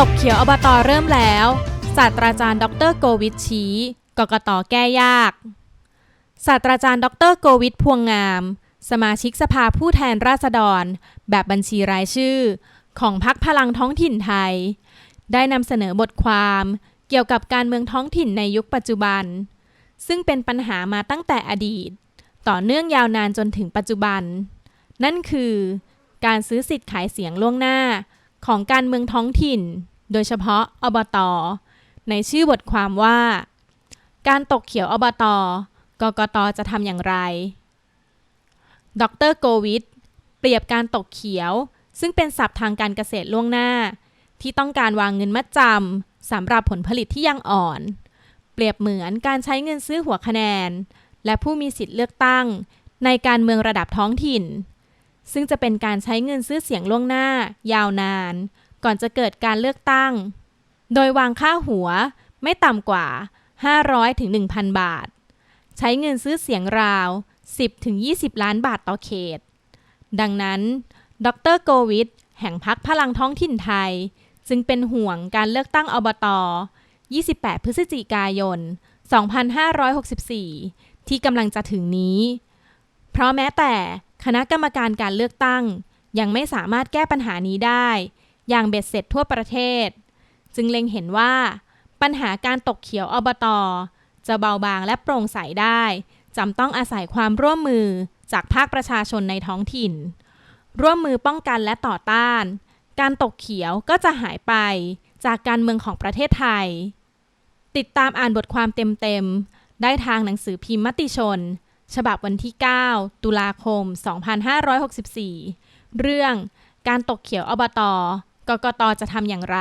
ตกเขียวอบตเริ่มแล้ว ศาสตราจารย์ ดร โกวิทชี้กกตแก้ยาก ศาสตราจารย์ ดร โกวิทพวงงาม สมาชิกสภาผู้แทนราษฎร แบบบัญชีรายชื่อ ของพักพลังท้องถิ่นไทย ได้นำเสนอบทความเกี่ยวกับการเมืองท้องถิ่นในยุคปัจจุบัน ซึ่งเป็นปัญหามาตั้งแต่อดีต ต่อเนื่องยาวนานจนถึงปัจจุบัน นั่นคือ การซื้อสิทธิ์ขายเสียงล่วงหน้า ของการเมืองท้องถิ่น โดยเฉพาะอบตในชื่อบทความว่า การตกเขียวอบตกกตจะทำอย่างไร ดรโกวิทเปรียบการตกเขียว ซึ่งเป็นศัพท์ทางการเกษตรล่วงหน้า ที่ต้องการวางเงินมัดจำสำหรับผลผลิตที่ยังอ่อน เปรียบเหมือนการใช้เงินซื้อหัวคะแนน และผู้มีสิทธิ์เลือกตั้ง ในการเมืองระดับท้องถิ่น ซึ่งจะเป็นการใช้เงินซื้อเสียงล่วงหน้า ยาวนาน ก่อนจะเกิดการเลือกตั้ง โดยวางค่าหัวไม่ต่ำกว่า 500ถึง1,000 บาท ใช้เงินซื้อเสียงราว 10ถึง20 ล้านบาทต่อเขต ดังนั้น ดรโกวิทแห่งพักพลังท้องถิ่นไทย จึงเป็นห่วงการเลือกตั้งอบต 28 พฤศจิกายน 2564 ที่กำลังจะถึงนี้ เพราะแม้แต่ คณะกรรมการการเลือกตั้ง ยังไม่สามารถแก้ปัญหานี้ได้ อย่างเบ็ดเสร็จทั่วประเทศ จึงเล็งเห็นว่า ปัญหาการตกเขียวอบตจะเบาบางและโปร่งใสได้จำต้องอาศัยความร่วมมือจากภาคประชาชนในท้องถิ่น ร่วมมือป้องกันและต่อต้าน การตกเขียวก็จะหายไปจากการเมืองของประเทศไทย ติดตามอ่านบทความเต็มๆ ได้ทางหนังสือพิมพ์มติชน ฉบับวันที่ 9 ตุลาคม 2564 เรื่องการตกเขียวอบต กกตจะทำอย่างไร